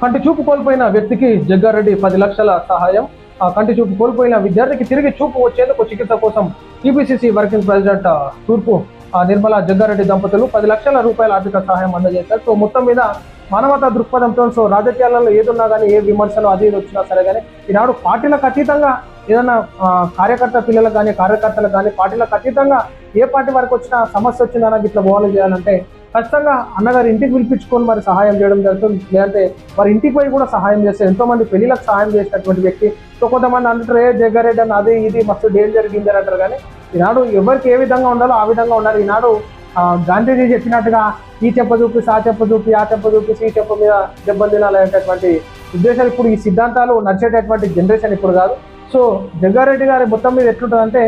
కంటి చూపు కోల్పోయిన వ్యక్తికి జగ్గారెడ్డి పది లక్షల సహాయం. ఆ కంటి చూపు కోల్పోయిన విద్యార్థికి తిరిగి చూపు వచ్చేందుకు చికిత్స కోసం టీపీసీసీ వర్కింగ్ ప్రెసిడెంట్ తూర్పు నిర్మలా జగ్గారెడ్డి దంపతులు పది లక్షల రూపాయల ఆర్థిక సహాయం అందజేశారు. సో మొత్తం మీద మానవతా దృక్పథంతో సో రాజకీయాలలో ఏదున్నా కానీ ఏ విమర్శలు అది ఇది వచ్చినా సరే కానీ ఈనాడు పార్టీలకు అతీతంగా ఏదైనా కార్యకర్త పిల్లలకు కానీ కార్యకర్తలకు కానీ పార్టీలకు అతీతంగా ఏ పార్టీ వరకు వచ్చినా సమస్య వచ్చిందా గిట్లా ఇట్లా పోవాలి చేయాలంటే ఖచ్చితంగా అన్నగారు ఇంటికి పిలిపించుకొని మరి సహాయం చేయడం జరుగుతుంది. లేదంటే వారి ఇంటికి పోయి కూడా సహాయం చేస్తే ఎంతో మంది పెళ్ళిలకు సహాయం చేసినటువంటి వ్యక్తి సో కొంతమంది అంటారు ఏ జగ్గారెడ్డి అని అది ఇది మస్తు డేంజర్ గింజర్ అంటారు. కానీ ఈనాడు ఎవరికి ఏ విధంగా ఉండాలో ఆ విధంగా ఉండాలి. ఈనాడు గాంధీజీ చెప్పినట్టుగా ఈ చెప్ప చూపి ఆ చెప్ప చూపి ఆ చెప్ప చూపి ఈ చెప్ప మీద దెబ్బలు తినాలనేటటువంటి ఉద్దేశాలు ఇప్పుడు ఈ సిద్ధాంతాలు నడిచేటటువంటి జనరేషన్ ఇప్పుడు కాదు. సో జగ్గారెడ్డి గారి మొత్తం మీద ఎట్లుంటుందంటే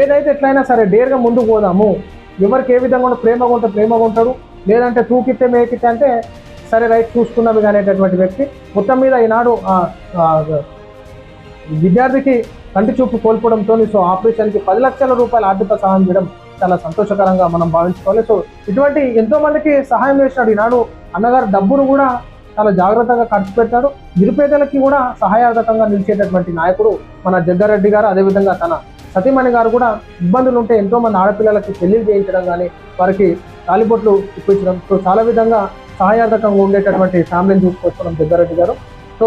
ఏదైతే ఎట్లయినా సరే డేర్గా ముందుకు పోదాము. ఎవరికి ఏ విధంగా ఉంటే ప్రేమగా ఉంటే ప్రేమగా ఉంటాడు లేదంటే తూకితే మేకితే అంటే సరే రైట్ చూసుకున్నాము అనేటటువంటి వ్యక్తి. మొత్తం మీద ఈనాడు విద్యార్థికి కంటి చూపు కోల్పోవడంతో సో ఆపరేషన్కి పది లక్షల రూపాయల ఆర్థిక సహాయం చేయడం చాలా సంతోషకరంగా మనం భావించుకోవాలి. సో ఇటువంటి ఎంతో మందికి సహాయం చేసినాడు ఈనాడు అన్నగారు. డబ్బును కూడా చాలా జాగ్రత్తగా ఖర్చు పెట్టాడు. నిరుపేదలకి కూడా సహాయార్థకంగా నిలిచేటటువంటి నాయకుడు మన జగ్గారెడ్డి గారు. అదేవిధంగా తన సతీమణి గారు కూడా ఇబ్బందులు ఉంటే ఎంతోమంది ఆడపిల్లలకి పెళ్ళి చేయించడం కానీ వారికి తాలిబొట్లు ఇప్పించడం సో చాలా విధంగా సహాయార్థకంగా ఉండేటటువంటి ఫ్యామిలీని చూసుకొచ్చుకోవడం జగ్గారెడ్డి గారు. సో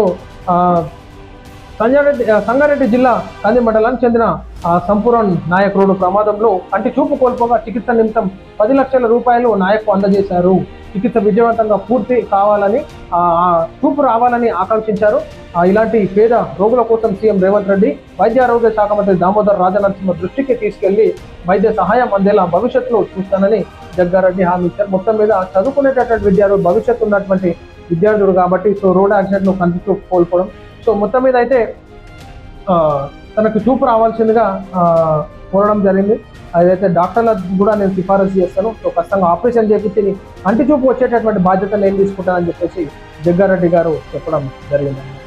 సంజారెడ్డి సంగారెడ్డి జిల్లా కంది మండలానికి చెందిన ఆ, సంపూరణ్ నాయక్ రోడ్డు ప్రమాదంలో కంటి చూపు కోల్పోగా చికిత్స నిమిత్తం పది లక్షల రూపాయలు నాయకు అందజేశారు. చికిత్స విజయవంతంగా పూర్తి కావాలని చూపు రావాలని ఆకాంక్షించారు. ఇలాంటి పేద రోగుల కోసం సీఎం రేవంత్ రెడ్డి వైద్య ఆరోగ్య శాఖ మంత్రి దామోదర్ రాజనరసింహ దృష్టికి తీసుకెళ్ళి వైద్య సహాయం అందేలా భవిష్యత్తులో చూస్తానని జగ్గారెడ్డి హామీ ఇచ్చారు. మొత్తం మీద చదువుకునేటటువంటి విద్యార్థులు భవిష్యత్తు ఉన్నటువంటి విద్యార్థులు కాబట్టి సో రోడ్ యాక్సిడెంట్లో కోల్పోవడం. సో మొత్తం మీద అయితే తనకు చూపు రావాల్సిందిగా కోరడం జరిగింది. అదైతే డాక్టర్లకు కూడా నేను సిఫారసు చేస్తాను. సో ఖచ్చితంగా ఆపరేషన్ చేపించి అంటి చూపు వచ్చేటటువంటి బాధ్యత నేను తీసుకుంటానని చెప్పేసి జగ్గారెడ్డి గారు చెప్పడం జరిగింది